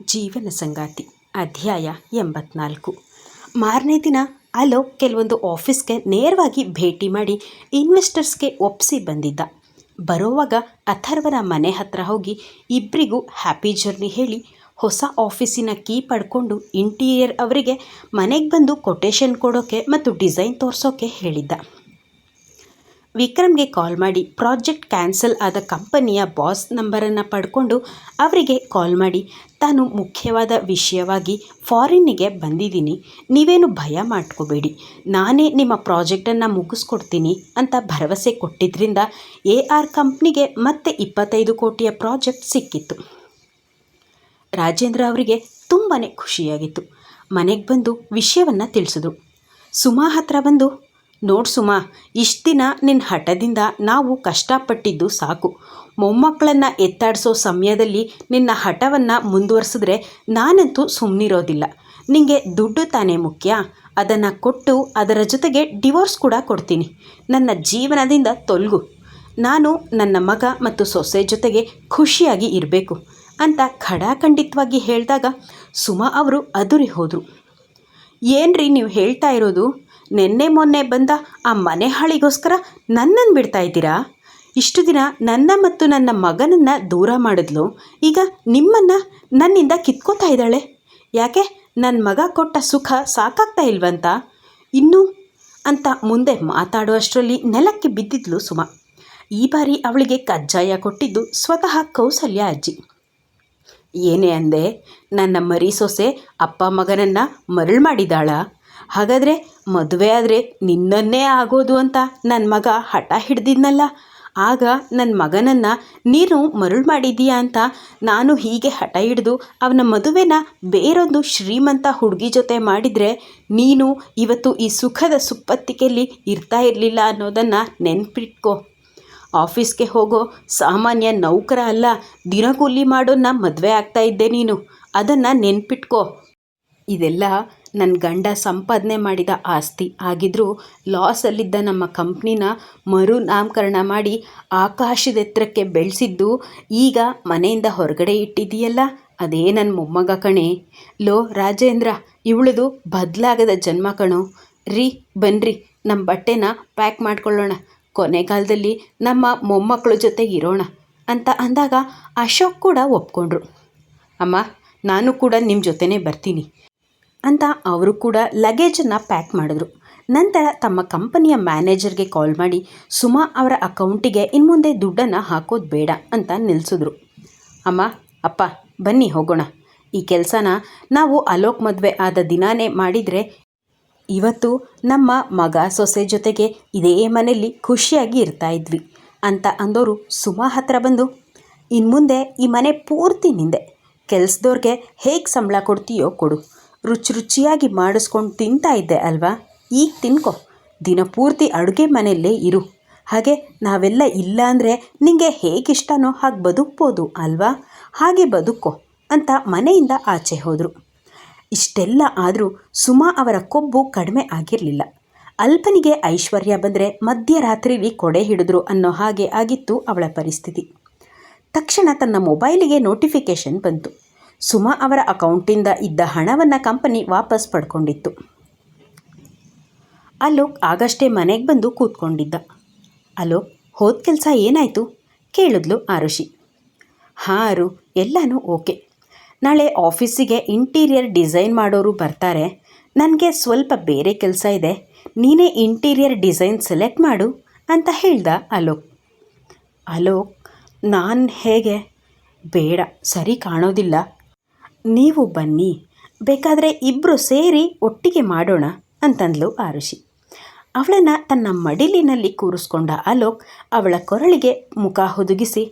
ಜೀವನ ಸಂಗಾತಿ, ಅಧ್ಯಾಯ ಎಂಬತ್ನಾಲ್ಕು. ಮಾರನೇ ದಿನ ಅಲೋಕ್ ಕೆಲವೊಂದು ಆಫೀಸ್ಗೆ ನೇರವಾಗಿ ಭೇಟಿ ಮಾಡಿ ಇನ್ವೆಸ್ಟರ್ಸ್ಗೆ ಒಪ್ಪಿಸಿ ಬಂದಿದ್ದ. ಬರೋವಾಗ ಅಥರ್ವನ ಮನೆ ಹತ್ರ ಹೋಗಿ ಇಬ್ಬರಿಗೂ ಹ್ಯಾಪಿ ಜರ್ನಿ ಹೇಳಿ ಹೊಸ ಆಫೀಸಿನ ಕೀ ಪಡ್ಕೊಂಡು ಇಂಟೀರಿಯರ್ ಅವರಿಗೆ ಮನೆಗೆ ಬಂದು ಕೊಟೇಶನ್ ಕೊಡೋಕ್ಕೆ ಮತ್ತು ಡಿಸೈನ್ ತೋರಿಸೋಕ್ಕೆ ಹೇಳಿದ್ದ. ವಿಕ್ರಮ್ಗೆ ಕಾಲ್ ಮಾಡಿ, ಪ್ರಾಜೆಕ್ಟ್ ಕ್ಯಾನ್ಸಲ್ ಆದ ಕಂಪನಿಯ ಬಾಸ್ ನಂಬರನ್ನು ಪಡ್ಕೊಂಡು ಅವರಿಗೆ ಕಾಲ್ ಮಾಡಿ. ತಾನು ಮುಖ್ಯವಾದ ವಿಷಯವಾಗಿ ಫಾರಿನ್ನಿಗೆ ಬಂದಿದ್ದೀನಿ. ನೀವೇನು ಭಯ ಮಾಡ್ಕೋಬೇಡಿ. ನಾನೇ ನಿಮ್ಮ ಪ್ರಾಜೆಕ್ಟನ್ನು ಮುಗಿಸ್ಕೊಡ್ತೀನಿ ಅಂತ ಭರವಸೆ ಕೊಟ್ಟಿದ್ದರಿಂದ ಎ ಆರ್ ಕಂಪ್ನಿಗೆ ಮತ್ತೆ ಇಪ್ಪತ್ತೈದು ಕೋಟಿಯ ಪ್ರಾಜೆಕ್ಟ್ ಸಿಕ್ಕಿತ್ತು. ರಾಜೇಂದ್ರ ಅವರಿಗೆ ತುಂಬಾ ಖುಷಿಯಾಗಿತ್ತು. ಮನೆಗೆ ಬಂದು ವಿಷಯವನ್ನು ತಿಳಿಸಿದ್ರು. ಸುಮಾ ಹತ್ರ ಬಂದು ನೋಡು ಸುಮಾ, ಇಷ್ಟು ದಿನ ನಿನ್ನ ಹಠದಿಂದ ನಾವು ಕಷ್ಟಪಟ್ಟಿದ್ದು ಸಾಕು. ಮೊಮ್ಮಕ್ಕಳನ್ನು ಎತ್ತಾಡಿಸೋ ಸಮಯದಲ್ಲಿ ನಿನ್ನ ಹಠವನ್ನು ಮುಂದುವರಿಸಿದ್ರೆ ನಾನಂತೂ ಸುಮ್ಮನಿರೋದಿಲ್ಲ ನಿಮಗೆ ದುಡ್ಡು ತಾನೇ ಮುಖ್ಯ? ಅದನ್ನು ಕೊಟ್ಟು ಅದರ ಜೊತೆಗೆ ಡಿವೋರ್ಸ್ ಕೂಡ ಕೊಡ್ತೀನಿ. ನನ್ನ ಜೀವನದಿಂದ ತೊಲಗು. ನಾನು ನನ್ನ ಮಗ ಮತ್ತು ಸೊಸೆ ಜೊತೆಗೆ ಖುಷಿಯಾಗಿ ಇರಬೇಕು ಅಂತ ಖಡಾಖಂಡಿತವಾಗಿ ಹೇಳಿದಾಗ ಸುಮಾ ಅವರು ಅದುರಿ ಹೋದರು. ಏನ್ರಿ ನೀವು ಹೇಳ್ತಾ ಇರೋದು? ನಿನ್ನೆ ಮೊನ್ನೆ ಬಂದ ಆ ಮನೆ ಹಾಳಿಗೋಸ್ಕರ ನನ್ನನ್ನು ಬಿಡ್ತಾ ಇದ್ದೀರಾ? ಇಷ್ಟು ದಿನ ನನ್ನ ಮತ್ತು ನನ್ನ ಮಗನನ್ನು ದೂರ ಮಾಡಿದ್ಲು. ಈಗ ನಿಮ್ಮನ್ನು ನನ್ನಿಂದ ಕಿತ್ಕೋತಾ ಇದ್ದಾಳೆ. ಯಾಕೆ? ನನ್ನ ಮಗ ಕೊಟ್ಟ ಸುಖ ಸಾಕಾಗ್ತಾ ಇಲ್ವಂತ? ಇನ್ನೂ ಅಂತ ಮುಂದೆ ಮಾತಾಡುವಷ್ಟರಲ್ಲಿ ನೆಲಕ್ಕೆ ಬಿದ್ದಿದ್ಲು ಸುಮ. ಈ ಬಾರಿ ಅವಳಿಗೆ ಕಜ್ಜಾಯ ಕೊಟ್ಟಿದ್ದು ಸ್ವತಃ ಕೌಸಲ್ಯ ಅಜ್ಜಿ. ಏನೇ ಅಂದೆ, ನನ್ನ ಮರಿ ಸೊಸೆ ಅಪ್ಪ ಮಗನನ್ನು ಮರಳು ಮಾಡಿದಾಳ ಹಾಗಾದರೆ ಮದುವೆ ಆದರೆ ನಿನ್ನನ್ನೇ ಆಗೋದು ಅಂತ ನನ್ನ ಮಗ ಹಠ ಹಿಡ್ದಿದ್ನಲ್ಲ. ಆಗ ನನ್ನ ಮಗನನ್ನು ನೀನು ಮರುಳು ಮಾಡಿದ್ದೀಯಾ ಅಂತ ನಾನು ಹೀಗೆ ಹಠ ಹಿಡಿದು ಅವನ ಮದುವೆನ ಬೇರೊಂದು ಶ್ರೀಮಂತ ಹುಡುಗಿ ಜೊತೆ ಮಾಡಿದರೆ ನೀನು ಇವತ್ತು ಈ ಸುಖದ ಸುಪ್ಪತ್ತಿಕೆಯಲ್ಲಿ ಇರ್ತಾ ಇರಲಿಲ್ಲ ಅನ್ನೋದನ್ನು ನೆನ್ಪಿಟ್ಕೋ. ಆಫೀಸ್ಗೆ ಹೋಗೋ ಸಾಮಾನ್ಯ ನೌಕರ ಅಲ್ಲ, ದಿನಗೂಲಿ ಮಾಡೋನ್ನ ಮದುವೆ ಆಗ್ತಾ ಇದ್ದೆ ನೀನು. ಅದನ್ನು ನೆನ್ಪಿಟ್ಕೋ. ಇದೆಲ್ಲ ನನ್ನ ಗಂಡ ಸಂಪಾದನೆ ಮಾಡಿದ ಆಸ್ತಿ. ಆಗಿದ್ದರೂ ಲಾಸಲ್ಲಿದ್ದ ನಮ್ಮ ಕಂಪ್ನಿನ ಮರು ನಾಮಕರಣ ಮಾಡಿ ಆಕಾಶದ ಎತ್ತರಕ್ಕೆ ಬೆಳೆಸಿದ್ದು ಈಗ ಮನೆಯಿಂದ ಹೊರಗಡೆ ಇಟ್ಟಿದೆಯಲ್ಲ ಅದೇ ನನ್ನ ಮೊಮ್ಮಗ ಕಣೆ. ಲೋ, ರಾಜೇಂದ್ರ, ಇವಳದು ಬದಲಾಗದ ಜನ್ಮ ಕಣೋ. ರೀ, ಬನ್ರಿ ನಮ್ಮ ಬಟ್ಟೆನ ಪ್ಯಾಕ್ ಮಾಡ್ಕೊಳ್ಳೋಣ. ಕೊನೆಗಾಲದಲ್ಲಿ ನಮ್ಮ ಮೊಮ್ಮಕ್ಕಳ ಜೊತೆ ಇರೋಣ ಅಂತ ಅಂದಾಗ ಅಶೋಕ್ ಕೂಡ ಒಪ್ಕೊಂಡ್ರು. ಅಮ್ಮ, ನಾನು ಕೂಡ ನಿಮ್ಮ ಜೊತೆನೇ ಬರ್ತೀನಿ. ಅಂತ ಅವರು ಕೂಡ ಲಗೇಜನ್ನು ಪ್ಯಾಕ್ ಮಾಡಿದ್ರು. ನಂತರ ತಮ್ಮ ಕಂಪನಿಯ ಮ್ಯಾನೇಜರ್ಗೆ ಕಾಲ್ ಮಾಡಿ, ಸುಮಾ ಅವರ ಅಕೌಂಟಿಗೆ ಇನ್ನು ಮುಂದೆ ದುಡ್ಡನ್ನು ಹಾಕೋದು ಬೇಡ ಅಂತ ನಿಲ್ಲಿಸಿದ್ರು ಅಮ್ಮ, ಅಪ್ಪ, ಬನ್ನಿ ಹೋಗೋಣ. ಈ ಕೆಲಸನ ನಾವು ಅಲೋಕ್ ಮದುವೆ ಆದ ದಿನಾನೇ ಮಾಡಿದರೆ ಇವತ್ತು ನಮ್ಮ ಮಗ ಸೊಸೆ ಜೊತೆಗೆ ಇದೇ ಮನೆಯಲ್ಲಿ ಖುಷಿಯಾಗಿ ಇರ್ತಾ ಇದ್ವಿ ಅಂತ ಅಂದೋರು ಸುಮಾ ಹತ್ರ ಬಂದು ಇನ್ನು ಮುಂದೆ ಈ ಮನೆ ಪೂರ್ತಿ ನಿಂದೆ. ಕೆಲಸದವ್ರಿಗೆ ಹೇಗೆ ಸಂಬಳ ಕೊಡ್ತೀಯೋ ಕೊಡು. ರುಚಿ ರುಚಿಯಾಗಿ ಮಾಡಿಸ್ಕೊಂಡು ತಿಂತಾ ಇದ್ದೆ ಅಲ್ವಾ? ಈಗ ತಿನ್ಕೊ. ದಿನಪೂರ್ತಿ ಅಡುಗೆ ಮನೆಯಲ್ಲೇ ಇರು. ಹಾಗೆ ನಾವೆಲ್ಲ ಇಲ್ಲ ಅಂದರೆ ನಿಮಗೆ ಹೇಗಿಷ್ಟನೋ ಹಾಗೆ ಬದುಕ್ಬೋದು ಅಲ್ವಾ? ಹಾಗೆ ಬದುಕೋ ಅಂತ ಮನೆಯಿಂದ ಆಚೆ ಹೋದರು. ಇಷ್ಟೆಲ್ಲ ಆದರೂ ಸುಮಾ ಅವರ ಕೊಬ್ಬು ಕಡಿಮೆ ಆಗಿರಲಿಲ್ಲ. ಅಲ್ಪನಿಗೆ ಐಶ್ವರ್ಯ ಬಂದರೆ ಮಧ್ಯರಾತ್ರಿಲಿ ಕೊಡೆ ಹಿಡಿದ್ರು ಅನ್ನೋ ಹಾಗೆ ಆಗಿತ್ತು ಅವಳ ಪರಿಸ್ಥಿತಿ. ತಕ್ಷಣ ತನ್ನ ಮೊಬೈಲಿಗೆ ನೋಟಿಫಿಕೇಷನ್ ಬಂತು. ಸುಮಾ ಅವರ ಅಕೌಂಟಿಂದ ಇದ್ದ ಹಣವನ್ನು ಕಂಪನಿ ವಾಪಸ್ ಪಡ್ಕೊಂಡಿತ್ತು. ಅಲೋಕ್ ಆಗಷ್ಟೇ ಮನೆಗೆ ಬಂದು ಕೂತ್ಕೊಂಡಿದ್ದ. ಅಲೋಕ್, ಹೋದ ಕೆಲಸ ಏನಾಯಿತು? ಕೇಳಿದ್ಲು ಆರುಷಿ. ಹಾಂ ಅರು, ಎಲ್ಲನೂ ಓಕೆ. ನಾಳೆ ಆಫೀಸಿಗೆ ಇಂಟೀರಿಯರ್ ಡಿಸೈನ್ ಮಾಡೋರು ಬರ್ತಾರೆ. ನನಗೆ ಸ್ವಲ್ಪ ಬೇರೆ ಕೆಲಸ ಇದೆ. ನೀನೇ ಇಂಟೀರಿಯರ್ ಡಿಸೈನ್ ಸೆಲೆಕ್ಟ್ ಮಾಡು ಅಂತ ಹೇಳ್ದ ಅಲೋಕ್. ಅಲೋಕ್, ನಾನು ಹೇಗೆ? ಬೇಡ, ಸರಿ ಕಾಣೋದಿಲ್ಲ. ನೀವು ಬನ್ನಿ, ಬೇಕಾದರೆ ಇಬ್ಬರು ಸೇರಿ ಒಟ್ಟಿಗೆ ಮಾಡೋಣ ಅಂತಂದ್ಲು ಆರುಷಿ. ಅವಳನ್ನು ತನ್ನ ಮಡಿಲಿನಲ್ಲಿ ಕೂರಿಸ್ಕೊಂಡ ಅಲೋಕ್ ಅವಳ ಕೊರಳಿಗೆ ಮುಖ ಹುದುಗಿಸಿ,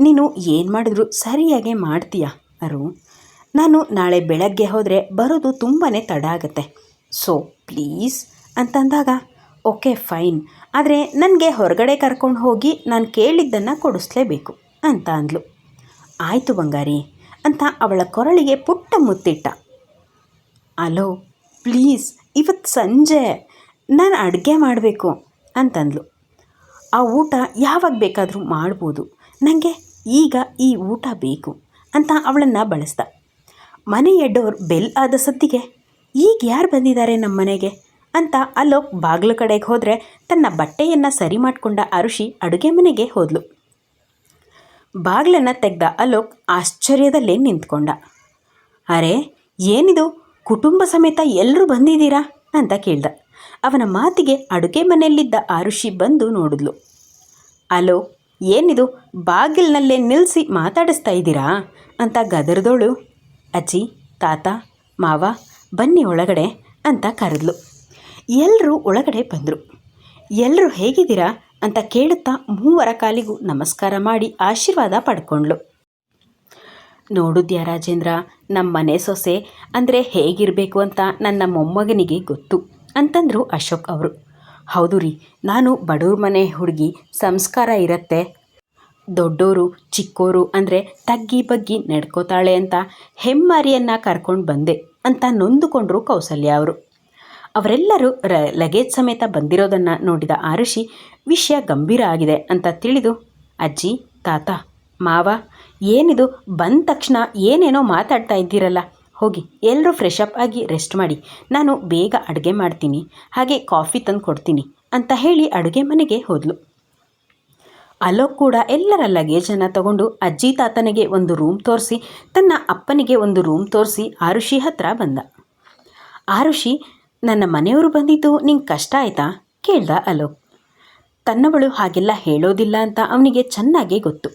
ನೀನು ಏನು ಮಾಡಿದ್ರು ಸರಿಯಾಗಿ ಮಾಡ್ತೀಯ ಅರು? ನಾನು ನಾಳೆ ಬೆಳಗ್ಗೆ ಹೋದರೆ ಬರೋದು ತುಂಬಾ ತಡ ಆಗುತ್ತೆ. ಸೊ, ಪ್ಲೀಸ್ ಅಂತಂದಾಗ, ಓಕೆ ಫೈನ್, ಆದರೆ ನನಗೆ ಹೊರಗಡೆ ಕರ್ಕೊಂಡು ಹೋಗಿ ನಾನು ಕೇಳಿದ್ದನ್ನು ಕೊಡಿಸ್ಲೇಬೇಕು ಅಂತ ಅಂದ್ಲು. ಆಯಿತು ಬಂಗಾರಿ. ಅಂತ ಅವಳ ಕೊರಳಿಗೆ ಪುಟ್ಟ ಮುತ್ತಿಟ್ಟ. ಅಲೋ, ಪ್ಲೀಸ್ ಇವತ್ತು ಸಂಜೆ. ನಾನು ಅಡುಗೆ ಮಾಡಬೇಕು, ಅಂತಂದ್ಲು. ಆ ಊಟ ಯಾವಾಗ ಬೇಕಾದರೂ ಮಾಡ್ಬೋದು. ನನಗೆ ಈಗ ಈ ಊಟ ಬೇಕು, ಅಂತ ಅವಳನ್ನು ಬಳಸ್ದ. ಮನೆಯ ಡೋರ್ ಬೆಲ್ ಆದ ಸದ್ದಿಗೆ ಈಗ ಯಾರು ಬಂದಿದ್ದಾರೆ ನಮ್ಮ ಮನೆಗೆ? ಅಂತ ಅಲೋಕ್ ಬಾಗಿಲು ಕಡೆಗೆ ಹೋದರೆ ತನ್ನ ಬಟ್ಟೆಯನ್ನು ಸರಿ ಮಾಡಿಕೊಂಡ ಅರುಷಿ ಅಡುಗೆ ಮನೆಗೆ ಹೋದ್ಲು. ಬಾಗಿಲನ್ನು ತೆಗೆದ ಅಲೋಕ್ ಆಶ್ಚರ್ಯದಲ್ಲೇ ನಿಂತ್ಕೊಂಡ. ಅರೆ, ಏನಿದು? ಕುಟುಂಬ ಸಮೇತ ಎಲ್ಲರೂ ಬಂದಿದ್ದೀರಾ? ಅಂತ ಕೇಳ್ದ. ಅವನ ಮಾತಿಗೆ ಅಡುಗೆ ಮನೆಯಲ್ಲಿದ್ದ ಆರುಷಿ ಬಂದು ನೋಡಿದ್ಲು. ಅಲೋ, ಏನಿದು? ಬಾಗಿಲಿನಲ್ಲೇ ನಿಲ್ಲಿಸಿ ಮಾತಾಡಿಸ್ತಾ ಇದ್ದೀರಾ? ಅಂತ ಗದರ್ದೋಳು. ಅಜ್ಜಿ, ತಾತ, ಮಾವ, ಬನ್ನಿ ಒಳಗಡೆ, ಅಂತ ಕರೆದ್ಲು. ಎಲ್ಲರೂ ಒಳಗಡೆ ಬಂದರು. ಎಲ್ಲರೂ ಹೇಗಿದ್ದೀರಾ? ಅಂತ ಕೇಳುತ್ತಾ ಮೂವರ ಕಾಲಿಗೂ ನಮಸ್ಕಾರ ಮಾಡಿ ಆಶೀರ್ವಾದ ಪಡ್ಕೊಂಡ್ಳು. ನೋಡುದ್ಯಾ ರಾಜೇಂದ್ರ ನಮ್ಮ ಮನೆ ಸೊಸೆ ಅಂದರೆ ಹೇಗಿರಬೇಕು ಅಂತ ನನ್ನ ಮೊಮ್ಮಗನಿಗೆ ಗೊತ್ತು ಅಂತಂದರು ಅಶೋಕ್ ಅವರು. ಹೌದು ರೀ, ನಾನು ಬಡವ್ರ ಮನೆ ಹುಡುಗಿ ಸಂಸ್ಕಾರ ಇರತ್ತೆ. ದೊಡ್ಡೋರು, ಚಿಕ್ಕೋರು ಅಂದರೆ ತಗ್ಗಿ ಬಗ್ಗಿ ನಡ್ಕೋತಾಳೆ ಅಂತ ಹೆಮ್ಮಾರಿಯನ್ನು ಕರ್ಕೊಂಡು ಬಂದೆ ಅಂತ ನೊಂದುಕೊಂಡ್ರು ಕೌಸಲ್ಯ ಅವರು. ಅವರೆಲ್ಲರೂ ರ ಲಗೇಜ್ ಸಮೇತ ಬಂದಿರೋದನ್ನು ನೋಡಿದ ಆರುಷಿ, ವಿಷಯ ಗಂಭೀರ ಆಗಿದೆ ಅಂತ ತಿಳಿದು, ಅಜ್ಜಿ, ತಾತ, ಮಾವ, ಏನಿದು? ಬಂದ ತಕ್ಷಣ ಏನೇನೋ ಮಾತಾಡ್ತಾ ಇದ್ದೀರಲ್ಲ. ಹೋಗಿ ಎಲ್ಲರೂ ಫ್ರೆಶ್ ಅಪ್ ಆಗಿ ರೆಸ್ಟ್ ಮಾಡಿ. ನಾನು ಬೇಗ ಅಡುಗೆ ಮಾಡ್ತೀನಿ, ಹಾಗೆ ಕಾಫಿ ತಂದು ಕೊಡ್ತೀನಿ, ಅಂತ ಹೇಳಿ ಅಡುಗೆ ಮನೆಗೆ ಹೋದ್ಲು. ಅಲೋಕ್ ಕೂಡ ಎಲ್ಲರ ಲಗೇಜನ್ನು ತಗೊಂಡು ಅಜ್ಜಿ ತಾತನಿಗೆ ಒಂದು ರೂಮ್ ತೋರಿಸಿ, ತನ್ನ ಅಪ್ಪನಿಗೆ ಒಂದು ರೂಮ್ ತೋರಿಸಿ ಆರುಷಿ ಹತ್ರ ಬಂದ. ಆರುಷಿ ನನ್ನ ಮನೆಯವರು ಬಂದಿದ್ದು ನಿಂಗೆ ಕಷ್ಟ ಆಯ್ತಾ? ಕೇಳ್ದ ಅಲೋಕ್. ತನ್ನವಳು ಹಾಗೆಲ್ಲ ಹೇಳೋದಿಲ್ಲ ಅಂತ ಅವನಿಗೆ ಚೆನ್ನಾಗೇ ಗೊತ್ತು.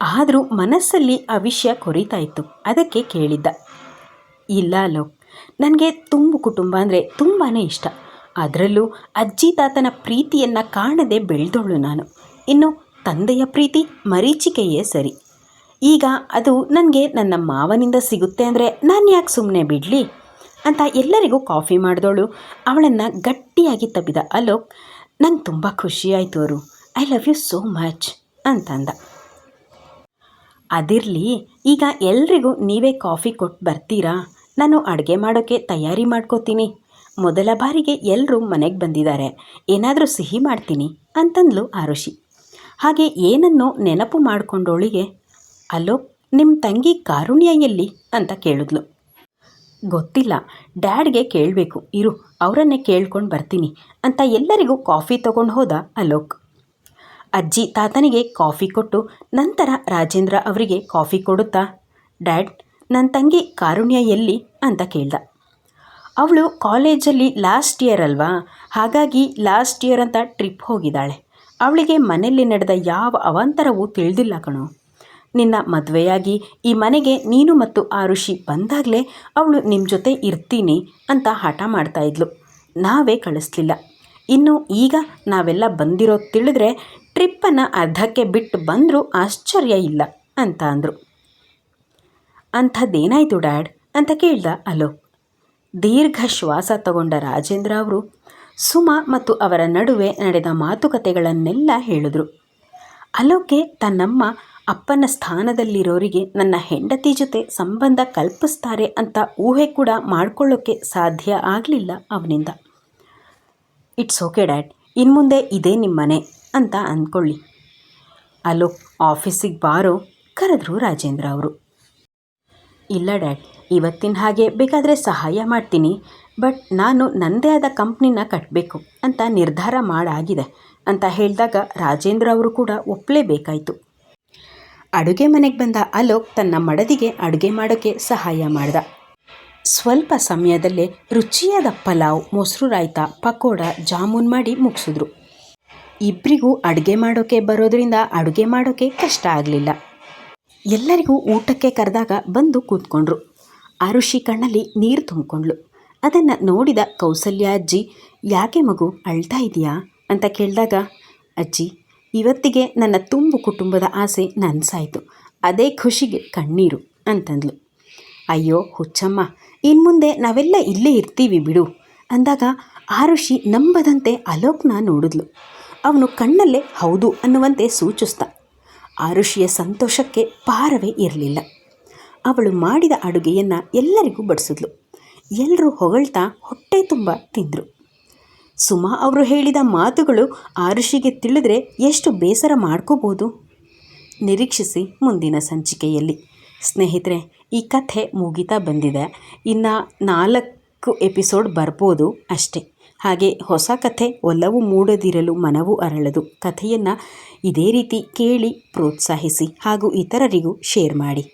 ಆದರೂ ಮನಸ್ಸಲ್ಲಿ ಆ ವಿಷಯ ಕೊರೀತಾ ಇತ್ತು. ಅದಕ್ಕೆ ಕೇಳಿದ್ದ. ಇಲ್ಲ ಅಲೋಕ್, ನನಗೆ ತುಂಬು ಕುಟುಂಬ ಅಂದರೆ ತುಂಬಾ ಇಷ್ಟ. ಅದರಲ್ಲೂ ಅಜ್ಜಿ ತಾತನ ಪ್ರೀತಿಯನ್ನು ಕಾಣದೆ ಬೆಳೆದೋಳು ನಾನು. ಇನ್ನು ತಂದೆಯ ಪ್ರೀತಿ ಮರೀಚಿಕೆಯೇ ಸರಿ. ಈಗ ಅದು ನನಗೆ ನನ್ನ ಮಾವನಿಂದ ಸಿಗುತ್ತೆ ಅಂದರೆ ನಾನು ಯಾಕೆ ಸುಮ್ಮನೆ ಬಿಡಲಿ? ಅಂತ ಎಲ್ಲರಿಗೂ ಕಾಫಿ ಮಾಡಿದವಳು ಅವಳನ್ನು ಗಟ್ಟಿಯಾಗಿ ತಬ್ಬಿದ ಅಲೋಕ್ ನಂಗೆ ತುಂಬ ಖುಷಿಯಾಯಿತು ಅವರು I love you so much ಅಂತಂದ. ಅದಿರಲಿ, ಈಗ ಎಲ್ರಿಗೂ ನೀವೇ ಕಾಫಿ ಕೊಟ್ಟು ಬರ್ತೀರಾ? ನಾನು ಅಡುಗೆ ಮಾಡೋಕ್ಕೆ ತಯಾರಿ ಮಾಡ್ಕೋತೀನಿ. ಮೊದಲ ಬಾರಿಗೆ ಎಲ್ಲರೂ ಮನೆಗೆ ಬಂದಿದ್ದಾರೆ ಏನಾದರೂ ಸಿಹಿ ಮಾಡ್ತೀನಿ ಅಂತಂದ್ಲು ಆರುಷಿ. ಹಾಗೆ ಏನನ್ನೋ ನೆನಪು ಮಾಡಿಕೊಂಡೋಳಿಗೆ? ಅಲೋಕ್ ನಿಮ್ಮ ತಂಗಿ ಕಾರುಣ್ಯ ಎಲ್ಲಿ? ಅಂತ ಕೇಳಿದ್ಲು. ಗೊತ್ತಿಲ್ಲ. ಡ್ಯಾಡ್ಗೆ ಕೇಳಬೇಕು. ಇರು, ಅವರನ್ನೇ ಕೇಳ್ಕೊಂಡು ಬರ್ತೀನಿ ಅಂತ ಎಲ್ಲರಿಗೂ ಕಾಫಿ ತಗೊಂಡು ಹೋದ ಅಲೋಕ್. ಅಜ್ಜಿ ತಾತನಿಗೆ ಕಾಫಿ ಕೊಟ್ಟು ನಂತರ ರಾಜೇಂದ್ರ ಅವರಿಗೆ ಕಾಫಿ ಕೊಡುತ್ತಾ, ಡ್ಯಾಡ್ ನನ್ನ ತಂಗಿ ಕಾರುಣ್ಯ ಎಲ್ಲಿ ಅಂತ ಕೇಳ್ದ. ಅವಳು ಕಾಲೇಜಲ್ಲಿ ಲಾಸ್ಟ್ ಇಯರ್ ಅಲ್ವಾ? ಹಾಗಾಗಿ ಲಾಸ್ಟ್ ಇಯರ್ ಅಂತ ಟ್ರಿಪ್ ಹೋಗಿದ್ದಾಳೆ. ಅವಳಿಗೆ ಮನೆಯಲ್ಲಿ ನಡೆದ ಯಾವ ಅವಾಂತರವೂ ತಿಳಿದಿಲ್ಲ ಕಣೋ. ನಿನ್ನ ಮದುವೆಯಾಗಿ ಈ ಮನೆಗೆ ನೀನು ಮತ್ತು ಆ ಋಷಿ ಬಂದಾಗಲೇ ಅವಳು ನಿಮ್ಮ ಜೊತೆ ಇರ್ತೀನಿ ಅಂತ ಹಠ ಮಾಡ್ತಾ ಇದ್ಲು. ನಾವೇ ಕಳಿಸ್ಲಿಲ್ಲ. ಇನ್ನು ಈಗ ನಾವೆಲ್ಲ ಬಂದಿರೋದು ತಿಳಿದ್ರೆ ಟ್ರಿಪ್ಪನ್ನು ಅರ್ಧಕ್ಕೆ ಬಿಟ್ಟು ಬಂದರೂ ಆಶ್ಚರ್ಯ ಇಲ್ಲ ಅಂತ ಅಂದರು. ಅಂಥದ್ದೇನಾಯಿತು ಡ್ಯಾಡ್? ಅಂತ ಕೇಳ್ದ ಅಲೋಕ್ ದೀರ್ಘ ಶ್ವಾಸ ತಗೊಂಡ ರಾಜೇಂದ್ರ ಅವರು ಸುಮಾ ಮತ್ತು ಅವರ ನಡುವೆ ನಡೆದ ಮಾತುಕತೆಗಳನ್ನೆಲ್ಲ ಹೇಳಿದ್ರು. ಅಲೋಕೆ ತನ್ನಮ್ಮ ಅಪ್ಪನ ಸ್ಥಾನದಲ್ಲಿರೋರಿಗೆ ನನ್ನ ಹೆಂಡತಿ ಜೊತೆ ಸಂಬಂಧ ಕಲ್ಪಿಸ್ತಾರೆ ಅಂತ ಊಹೆ ಕೂಡ ಮಾಡ್ಕೊಳ್ಳೋಕ್ಕೆ ಸಾಧ್ಯ ಆಗಲಿಲ್ಲ ಅವನಿಂದ. It's okay, dad. ಇನ್ನು ಮುಂದೆ ಇದೇ ನಿಮ್ಮನೆ ಅಂತ ಅಂದ್ಕೊಳ್ಳಿ. ಅಲೋ, ಆಫೀಸಿಗೆ ಬಾರೋ ಕರೆದ್ರು ರಾಜೇಂದ್ರ ಅವರು. ಇಲ್ಲ, ಡ್ಯಾಡ್. ಇವತ್ತಿನ ಹಾಗೆ ಬೇಕಾದರೆ ಸಹಾಯ ಮಾಡ್ತೀನಿ. ಬಟ್ ನಾನು ನನ್ನದೇ ಆದ ಕಂಪ್ನಿನ ಕಟ್ಟಬೇಕು ಅಂತ ನಿರ್ಧಾರ ಮಾಡಾಗಿದೆ ಅಂತ ಹೇಳಿದಾಗ ರಾಜೇಂದ್ರ ಅವರು ಕೂಡ ಒಪ್ಪಲೇಬೇಕಾಯಿತು ಅಡುಗೆ ಮನೆಗೆ ಬಂದ ಅಲೋಕ್ ತನ್ನ ಮಡದಿಗೆ ಅಡುಗೆ ಮಾಡೋಕ್ಕೆ ಸಹಾಯ ಮಾಡ್ದ. ಸ್ವಲ್ಪ ಸಮಯದಲ್ಲೇ ರುಚಿಯಾದ ಪಲಾವ್, ಮೊಸರು ರಾಯ್ತ, ಪಕೋಡ, ಜಾಮೂನ್ ಮಾಡಿ ಮುಗಿಸಿದ್ರು. ಇಬ್ಬರಿಗೂ ಅಡುಗೆ ಮಾಡೋಕ್ಕೆ ಬರೋದರಿಂದ ಅಡುಗೆ ಮಾಡೋಕ್ಕೆ ಕಷ್ಟ ಆಗಲಿಲ್ಲ. ಎಲ್ಲರಿಗೂ ಊಟಕ್ಕೆ ಕರೆದಾಗ ಬಂದು ಕೂತ್ಕೊಂಡ್ರು. ಅರುಷಿ ಕಣ್ಣಲ್ಲಿ ನೀರು ತುಂಬಿಕೊಂಡ್ಳು. ಅದನ್ನು ನೋಡಿದ ಕೌಸಲ್ಯ, ಅಜ್ಜಿ, ಯಾಕೆ ಮಗು, ಅಳ್ತಾ ಇದೆಯಾ? ಅಂತ ಕೇಳಿದಾಗ, ಅಜ್ಜಿ ಇವತ್ತಿಗೆ ನನ್ನ ತುಂಬು ಕುಟುಂಬದ ಆಸೆ ನನಸಾಯಿತು. ಅದೇ ಖುಷಿಗೆ ಕಣ್ಣೀರು ಅಂತಂದ್ಲು. ಅಯ್ಯೋ ಹುಚ್ಚಮ್ಮ, ಇನ್ಮುಂದೆ ನಾವೆಲ್ಲ ಇಲ್ಲೇ ಇರ್ತೀವಿ ಬಿಡು ಅಂದಾಗ ಆರುಷಿ ನಂಬದಂತೆ ಅಲೋಕ್ನ ನೋಡಿದ್ಲು. ಅವನು ಕಣ್ಣಲ್ಲೇ ಹೌದು ಅನ್ನುವಂತೆ ಸೂಚಿಸ್ದ. ಆರುಷಿಯ ಸಂತೋಷಕ್ಕೆ ಪಾರವೇ ಇರಲಿಲ್ಲ. ಅವಳು ಮಾಡಿದ ಅಡುಗೆಯನ್ನು ಎಲ್ಲರಿಗೂ ಬಡಿಸಿದ್ಲು. ಎಲ್ಲರೂ ಹೊಗಳ್ತಾ ಹೊಟ್ಟೆ ತುಂಬ ತಿಂದರು. ಸುಮಾ ಅವರು ಹೇಳಿದ ಮಾತುಗಳು ಆರುಷಿಗೆ ತಿಳಿದ್ರೆ ಎಷ್ಟು ಬೇಸರ ಮಾಡ್ಕೋಬೋದು. ನಿರೀಕ್ಷಿಸಿ ಮುಂದಿನ ಸಂಚಿಕೆಯಲ್ಲಿ. ಸ್ನೇಹಿತರೆ, ಈ ಕಥೆ ಮುಗಿತಾ ಬಂದಿದೆ. ಇನ್ನು ನಾಲ್ಕು ಎಪಿಸೋಡ್ ಬರ್ಬೋದು ಅಷ್ಟೇ. ಹಾಗೆ ಹೊಸ ಕಥೆ ಒಲವು ಮೂಡದಿರಲು ಮನವು ಅರಳದು. ಕಥೆಯನ್ನು ಇದೇ ರೀತಿ ಕೇಳಿ ಪ್ರೋತ್ಸಾಹಿಸಿ ಹಾಗೂ ಇತರರಿಗೂ ಶೇರ್ ಮಾಡಿ.